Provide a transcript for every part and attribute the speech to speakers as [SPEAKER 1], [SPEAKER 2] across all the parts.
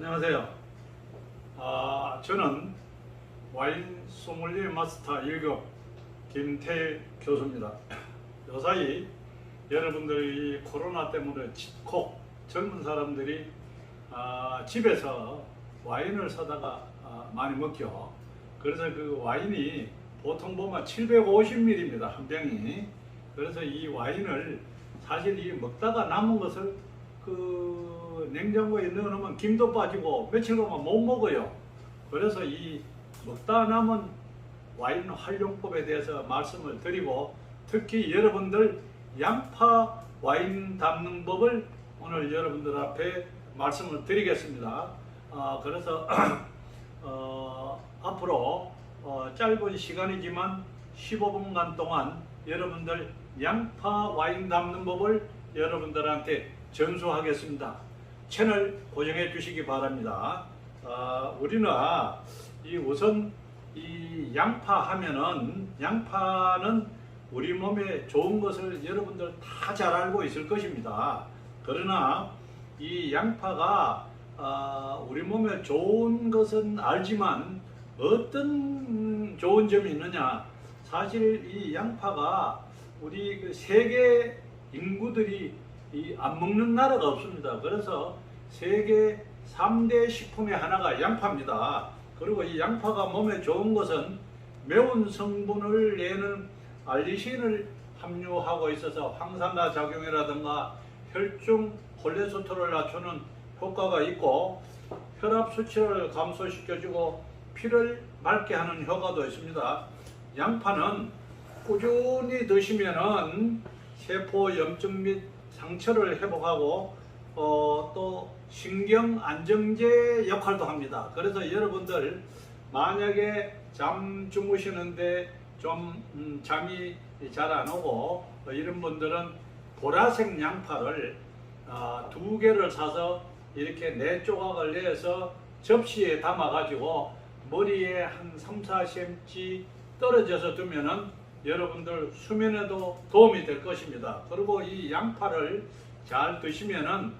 [SPEAKER 1] 안녕하세요. 아, 저는 와인 소믈리에 마스터 1급 김태일 교수입니다. 요사이 여러분들이 코로나 때문에 집콕 젊은 사람들이 아, 집에서 와인을 사다가 아, 많이 먹죠. 그래서 그 와인이 보통 보면 750ml입니다. 한 병이. 그래서 이 와인을 사실 이 먹다가 남은 것을 그 냉장고에 넣어놓으면 김도 빠지고 며칠 가면 못 먹어요. 그래서 이 먹다 남은 와인 활용법에 대해서 말씀을 드리고 특히 여러분들 양파 와인 담는 법을 오늘 여러분들 앞에 말씀을 드리겠습니다. 아, 그래서 어, 앞으로 어, 짧은 시간이지만 15분간 동안 여러분들 양파 와인 담는 법을 여러분들한테 전수하겠습니다. 채널 고정해 주시기 바랍니다. 아, 우리는 이 우선 이 양파 하면은 양파는 우리 몸에 좋은 것을 여러분들 다 잘 알고 있을 것입니다. 그러나 이 양파가 아, 우리 몸에 좋은 것은 알지만 어떤 좋은 점이 있느냐? 사실 이 양파가 우리 그 세계 인구들이 이 안 먹는 나라가 없습니다. 그래서 세계 3대 식품의 하나가 양파입니다. 그리고 이 양파가 몸에 좋은 것은 매운 성분을 내는 알리신을 함유하고 있어서 황산화 작용이라든가 혈중 콜레스테롤을 낮추는 효과가 있고 혈압 수치를 감소시켜주고 피를 맑게 하는 효과도 있습니다. 양파는 꾸준히 드시면은 세포 염증 및 상처를 회복하고 어, 또 신경 안정제 역할도 합니다. 그래서 여러분들 만약에 잠 주무시는데 좀 음, 잠이 잘 안 오고 어, 이런 분들은 보라색 양파를 아, 두 개를 사서 이렇게 네 조각을 내서 접시에 담아 가지고 머리에 한 3, 4cm 떨어져서 두면은 여러분들 수면에도 도움이 될 것입니다. 그리고 이 양파를 잘 드시면은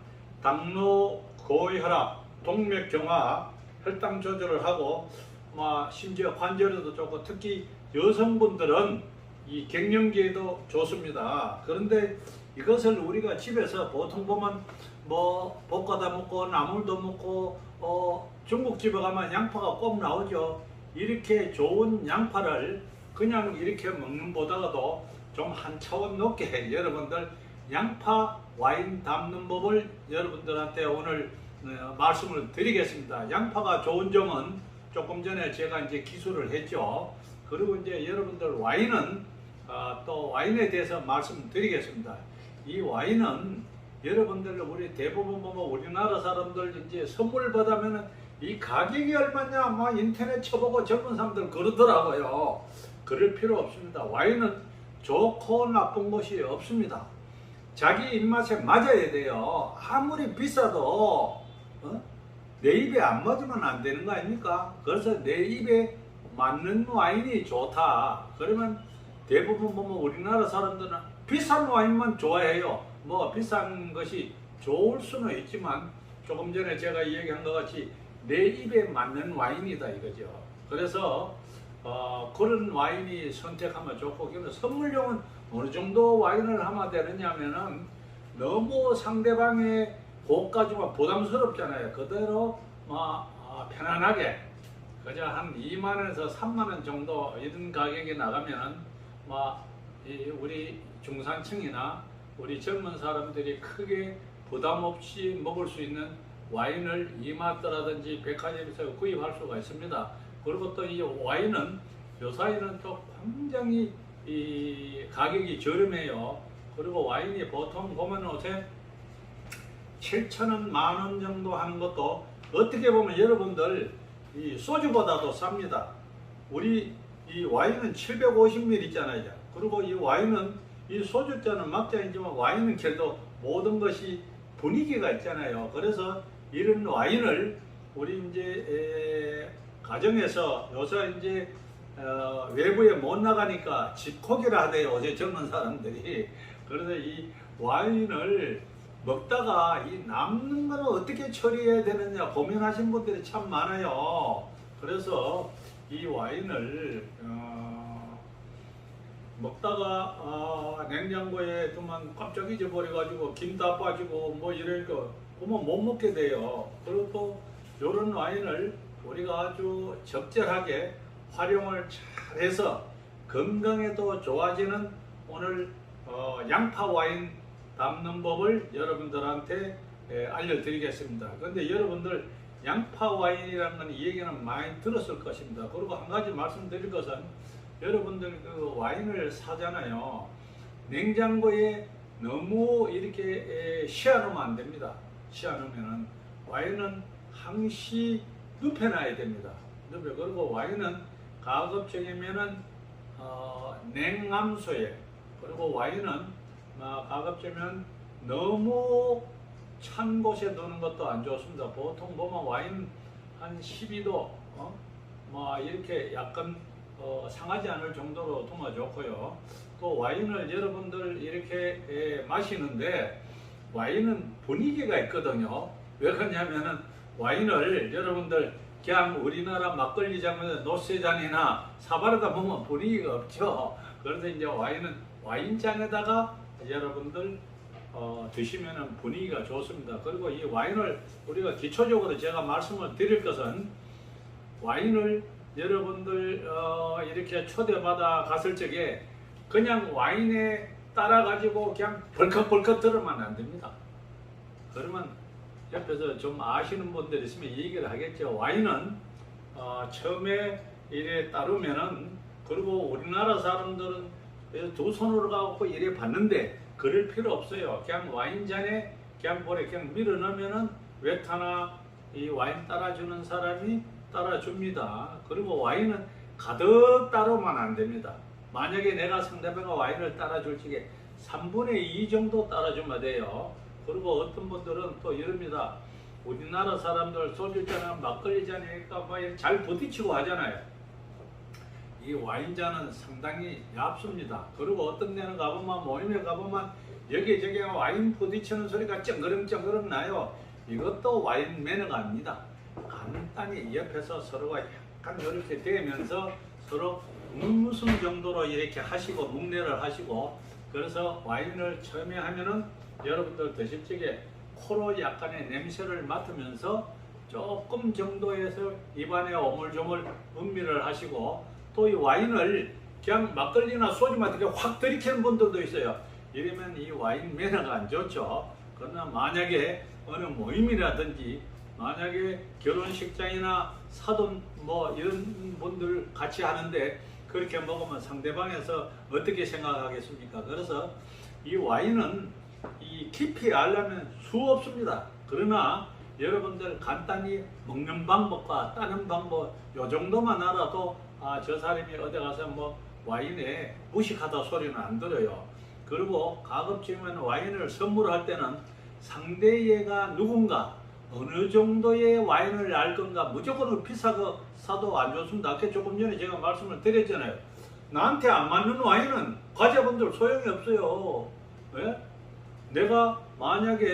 [SPEAKER 1] 당뇨, 고혈압, 동맥경화, 혈당 조절을 하고 뭐 심지어 관절에도 좋고 특히 여성분들은 이 갱년기에도 좋습니다. 그런데 이것을 우리가 집에서 보통 보면 뭐 볶아다 먹고 나물도 먹고 어 중국집에 가면 양파가 꼭 나오죠. 이렇게 좋은 양파를 그냥 이렇게 먹는 보다가도 좀 한 차원 높게 여러분들 양파 와인 담는 법을 여러분들한테 오늘 어, 말씀을 드리겠습니다. 양파가 좋은 점은 조금 전에 제가 이제 기술을 했죠. 그리고 이제 여러분들 와인은 어, 또 와인에 대해서 말씀드리겠습니다. 이 와인은 여러분들 우리 대부분 보면 우리나라 사람들 이제 선물 받으면은 이 가격이 얼마냐 막 인터넷 쳐보고 젊은 사람들 그러더라고요. 그럴 필요 없습니다. 와인은 좋고 나쁜 것이 없습니다. 자기 입맛에 맞아야 돼요. 아무리 비싸도 어? 내 입에 안 맞으면 안 되는 거 아닙니까? 그래서 내 입에 맞는 와인이 좋다. 그러면 대부분 보면 우리나라 사람들은 비싼 와인만 좋아해요. 뭐 비싼 것이 좋을 수는 있지만 조금 전에 제가 얘기한 것 같이 내 입에 맞는 와인이다 이거죠. 그래서 어, 그런 와인이 선택하면 좋고 그러면 선물용은 어느 정도 와인을 하면 되느냐면은 너무 상대방의 고가지만 부담스럽잖아요. 그대로 뭐 어, 편안하게 그저 한 2만 원에서 3만 원 정도 이런 가격이 나가면은 뭐이 우리 중산층이나 우리 젊은 사람들이 크게 부담 없이 먹을 수 있는 와인을 이마트라든지 백화점에서 구입할 수가 있습니다. 그리고 또 이 와인은 요사이는 또 굉장히 이 가격이 저렴해요. 그리고 와인이 보통 보면 요새 7천 원, 만 원 정도 하는 것도 어떻게 보면 여러분들 이 소주보다도 쌉니다. 우리 이 와인은 750ml 있잖아요. 그리고 이 와인은 이 소주잔은 막잔이지만 와인은 그래도 모든 것이 분위기가 있잖아요. 그래서 이런 와인을 우리 이제 에, 가정에서 요새 이제 어, 외부에 못 나가니까 집콕이라 하대요. 어제 젊은 사람들이. 그래서 이 와인을 먹다가 이 남는 거는 어떻게 처리해야 되느냐 고민하신 분들이 참 많아요. 그래서 이 와인을 어, 먹다가 아, 냉장고에 두면 깜짝 잊어버려가지고 김 다 빠지고 뭐거 그러면 못 먹게 돼요. 그리고 또 이런 와인을 우리가 아주 적절하게 활용을 잘해서 건강에도 좋아지는 오늘 어, 양파 와인 담는 법을 여러분들한테 예, 알려드리겠습니다. 근데 여러분들 양파 와인이라는 건 이 얘기는 많이 들었을 것입니다. 그리고 한 가지 말씀드릴 것은 여러분들 그 와인을 사잖아요. 냉장고에 너무 이렇게 에, 시아놓으면 안 됩니다. 시아놓으면은 와인은 항시 눕혀놔야 됩니다. 눕혀 그리고 와인은 가급적이면은 어, 냉암소에 그리고 와인은 아, 가급적이면 너무 찬 곳에 두는 것도 안 좋습니다. 보통 보면 와인 한 12도 어? 뭐 이렇게 약간 어, 상하지 않을 정도로 두면 좋고요. 또 와인을 여러분들 이렇게 예, 마시는데 와인은 분위기가 있거든요. 왜 그러냐면은 와인을 여러분들 그냥 우리나라 막걸리 장면 노세잔이나 사바르다 보면 분위기가 없죠. 그래서 이제 와인은 와인잔에다가 여러분들 어, 드시면은 분위기가 좋습니다. 그리고 이 와인을 우리가 기초적으로 제가 말씀을 드릴 것은 와인을 여러분들 어, 이렇게 초대받아 갔을 적에 그냥 와인에 따라 가지고 그냥 벌컥벌컥 들으면 안 됩니다. 그러면 옆에서 좀 아시는 분들 있으면 얘기를 하겠죠. 와인은 어, 처음에 이래 따르면은 그리고 우리나라 사람들은 두 손으로 가고 이래 봤는데 그럴 필요 없어요. 그냥 와인잔에 그냥 볼에 그냥 밀어 넣으면은 외타나 이 와인 따라주는 사람이 따라줍니다. 그리고 와인은 가득 따르면 안 됩니다. 만약에 내가 상대방과 와인을 따라줄 적에 3분의 2 정도 따라주면 돼요. 그리고 어떤 분들은 또 이럽니다. 우리나라 사람들 소주잔은 막걸리잔이니까 뭐잘 부딪히고 하잖아요. 이 와인잔은 상당히 얇습니다. 그리고 어떤 데는 가보면 모임에 가보면 여기저기 와인 부딪히는 소리가 쩡그렁쩡그렁 나요. 이것도 와인 매너가 아닙니다. 간단히 옆에서 서로가 약간 이렇게 대면서 서로 무슨 정도로 이렇게 하시고 묵내를 하시고 그래서 와인을 처음에 하면은 여러분들 드실 적에 코로 약간의 냄새를 맡으면서 조금 정도에서 입안에 오물조물 음미를 하시고 또 이 와인을 그냥 막걸리나 소주만 이렇게 확 들이키는 분들도 있어요. 이러면 이 와인 매너가 안 좋죠. 그러나 만약에 어느 모임이라든지 만약에 결혼식장이나 사돈 뭐 이런 분들 같이 하는데 그렇게 먹으면 상대방에서 어떻게 생각하겠습니까? 그래서 이 와인은 이 깊이 알려면 수 없습니다. 그러나 여러분들 간단히 먹는 방법과 따는 방법 요 정도만 알아도 아, 저 사람이 어디 가서 뭐 와인에 무식하다 소리는 안 들어요. 그리고 가급적이면 와인을 선물할 때는 상대가 누군가 어느 정도의 와인을 알 건가 무조건 비싸고 사도 안 좋습니다. 아까 조금 전에 제가 말씀을 드렸잖아요. 나한테 안 맞는 와인은 과자분들 소용이 없어요. 왜? 내가 만약에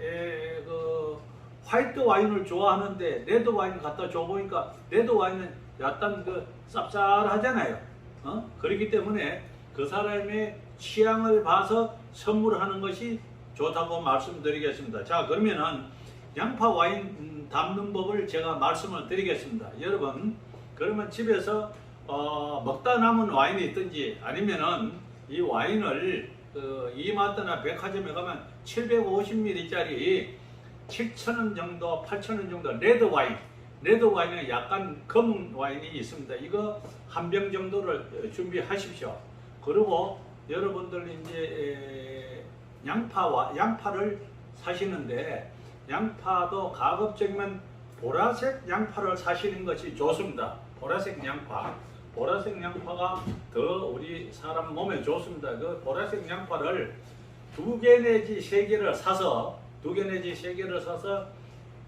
[SPEAKER 1] 에, 그 화이트 와인을 좋아하는데 레드 와인 갖다 줘보니까 레드 와인은 약간 그 쌉쌀하잖아요. 어? 그렇기 때문에 그 사람의 취향을 봐서 선물하는 것이 좋다고 말씀드리겠습니다. 자 그러면은 양파 와인 음, 담는 법을 제가 말씀을 드리겠습니다. 여러분 그러면 집에서 어, 먹다 남은 와인이 있든지 아니면은 이 와인을 그 이마트나 백화점에 가면 750ml짜리 7,000원 정도, 8,000원 정도 레드 와인. 레드 와인은 약간 검은 와인이 있습니다. 이거 한 병 정도를 준비하십시오. 그리고 여러분들 이제 에, 양파와 양파를 사시는데 양파도 가급적이면 보라색 양파를 사시는 것이 좋습니다. 보라색 양파. 보라색 양파가 더 우리 사람 몸에 좋습니다. 그 보라색 양파를 두 개 내지 세 개를 사서 두 개 내지 세 개를 사서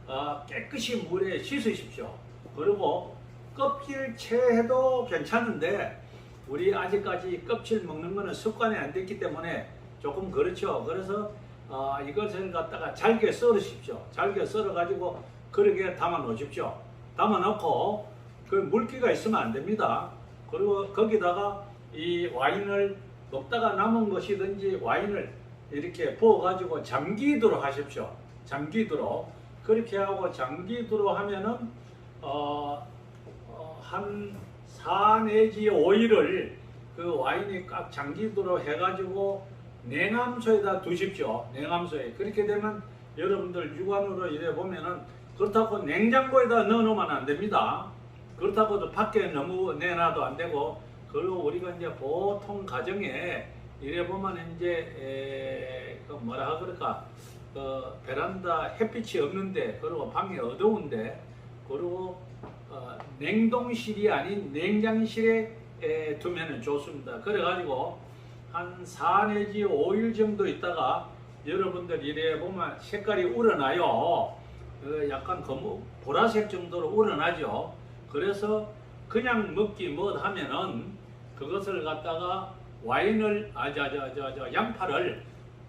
[SPEAKER 1] 아, 깨끗이 물에 씻으십시오. 그리고 껍질채도 괜찮은데 우리 아직까지 껍질 먹는 거는 습관이 안 됐기 때문에 조금 그렇죠. 그래서 어, 이것을 갖다가 잘게 썰으십시오. 잘게 썰어 가지고 그렇게 담아 놓으십시오. 담아 놓고 그 물기가 있으면 안 됩니다. 그리고 거기다가 이 와인을 먹다가 남은 것이든지 와인을 이렇게 부어 가지고 잠기도록 하십시오. 잠기도록 그렇게 하고 잠기도록 하면은 어, 어, 한 4 내지 5일을 그 와인이 꽉 잠기도록 해가지고 냉암소에다 두십시오. 냉암소에. 그렇게 되면 여러분들 육안으로 이래 보면은 그렇다고 냉장고에다 넣어놓으면 안 됩니다. 그렇다고 밖에 너무 내놔도 안 되고 그리고 우리가 이제 보통 가정에 이래 보면 이제 에, 그 뭐라 그럴까 그 베란다 햇빛이 없는데 그리고 방이 어두운데 그리고 어, 냉동실이 아닌 냉장실에 에, 두면 좋습니다. 그래가지고 한 4 내지 5일 정도 있다가 여러분들 이래 보면 색깔이 우러나요. 어, 약간 검은 보라색 정도로 우러나죠. 그래서 그냥 먹기 뭐 하면은 그것을 갖다가 와인을 아저저저 양파를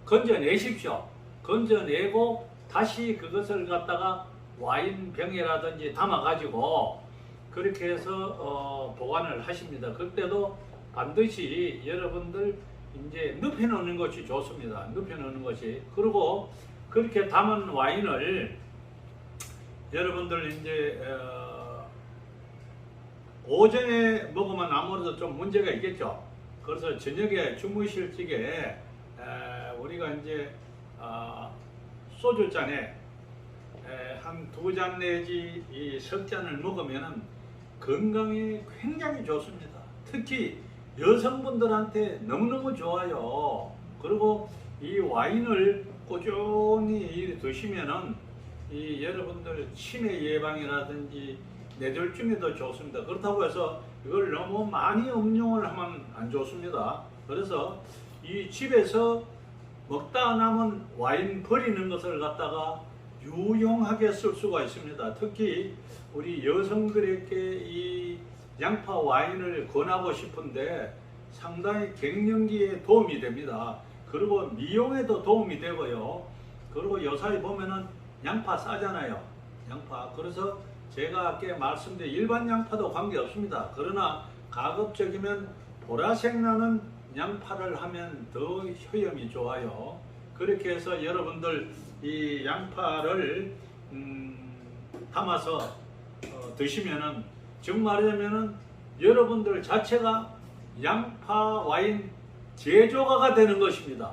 [SPEAKER 1] 건져내십시오. 건져내고 다시 그것을 갖다가 와인 병에라든지 담아가지고 그렇게 해서 어, 보관을 하십니다. 그때도 반드시 여러분들 이제 눕혀놓는 것이 좋습니다. 눕혀놓는 것이 그리고 그렇게 담은 와인을 여러분들 이제 어, 오전에 먹으면 아무래도 좀 문제가 있겠죠. 그래서 저녁에 주무실 적에 에, 우리가 이제 어, 소주 잔에 한 두 잔 내지 이석 잔을 먹으면 건강에 굉장히 좋습니다. 특히 여성분들한테 너무너무 좋아요. 그리고 이 와인을 꾸준히 이 드시면은 이 여러분들 치매 예방이라든지 뇌졸중에도 좋습니다. 그렇다고 해서 이걸 너무 많이 음용을 하면 안 좋습니다. 그래서 이 집에서 먹다 남은 와인 버리는 것을 갖다가 유용하게 쓸 수가 있습니다. 특히 우리 여성들에게 이 양파 와인을 권하고 싶은데 상당히 갱년기에 도움이 됩니다. 그리고 미용에도 도움이 되고요. 그리고 요사이 보면은 양파 싸잖아요. 양파. 그래서 제가 아까 말씀드린 일반 양파도 관계없습니다. 그러나 가급적이면 보라색 나는 양파를 하면 더 효염이 좋아요. 그렇게 해서 여러분들 이 양파를 음, 담아서 어, 드시면은 정말이면은 여러분들 자체가 양파 와인 제조가가 되는 것입니다.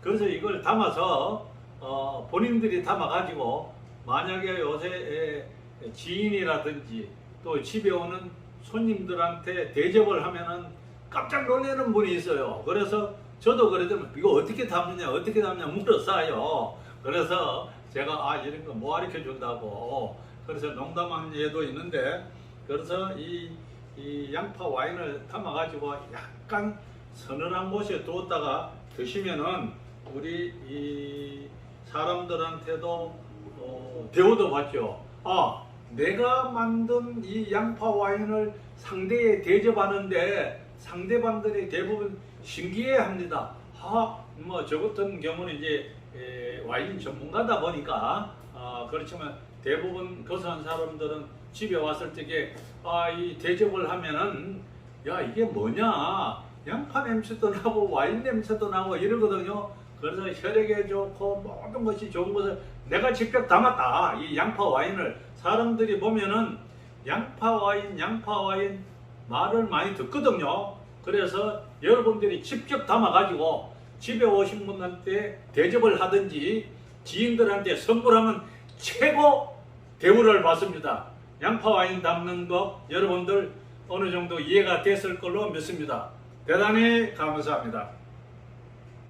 [SPEAKER 1] 그래서 이걸 담아서 어, 본인들이 담아가지고 만약에 요새 에, 지인이라든지 또 집에 오는 손님들한테 대접을 하면은 깜짝 놀라는 분이 있어요. 그래서 저도 그러면 이거 어떻게 담느냐 어떻게 담느냐 물었어요. 그래서 제가 아 이런 거 뭐 가르쳐 준다고 그래서 농담한 예도 있는데 그래서 이, 이 양파 와인을 담아 가지고 약간 서늘한 곳에 두었다가 드시면은 우리 이 사람들한테도 어, 배워도 봤죠. 아 내가 만든 이 양파 와인을 상대에 대접하는데 상대방들이 대부분 신기해합니다. 아, 뭐 저 같은 경우는 이제 에, 와인 전문가다 보니까 아, 그렇지만 대부분 거수한 사람들은 집에 왔을 적에 아, 이 대접을 하면은 야 이게 뭐냐 양파 냄새도 나고 와인 냄새도 나고 이러거든요. 그래서 혈액에 좋고 모든 것이 좋은 것을 내가 직접 담았다. 이 양파 와인을 사람들이 보면은 양파 와인, 양파 와인 말을 많이 듣거든요. 그래서 여러분들이 직접 담아가지고 집에 오신 분한테 대접을 하든지 지인들한테 선물하면 최고 대우를 받습니다. 양파 와인 담는 거 여러분들 어느 정도 이해가 됐을 걸로 믿습니다. 대단히 감사합니다.